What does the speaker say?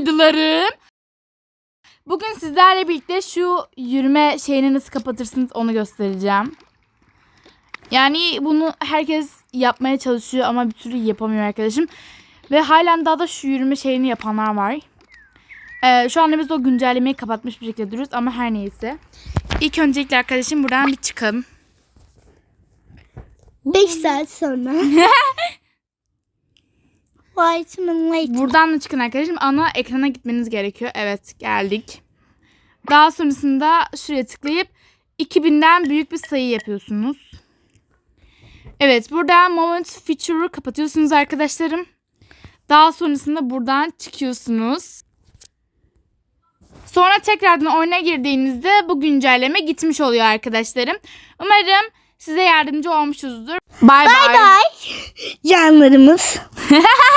uydularım. Bugün sizlerle birlikte şu yürüme şeyini nasıl kapatırsınız onu göstereceğim. Yani bunu herkes yapmaya çalışıyor ama bir türlü yapamıyor arkadaşım. Ve halen daha da şu yürüme şeyini yapanlar var. Ee, şu anda biz o güncellemeyi kapatmış bir şekilde duruyoruz ama her neyse. İlk öncelikle arkadaşım buradan bir çıkalım. 5 saat sonra. Buradan da çıkın arkadaşım. Ana ekrana gitmeniz gerekiyor. Evet geldik. Daha sonrasında şuraya tıklayıp 2000'den büyük bir sayı yapıyorsunuz. Evet burada moment feature'ı kapatıyorsunuz arkadaşlarım. Daha sonrasında buradan çıkıyorsunuz. Sonra tekrardan oyuna girdiğinizde bu güncelleme gitmiş oluyor arkadaşlarım. Umarım size yardımcı olmuşuzdur. Bye bye. Canlarımız.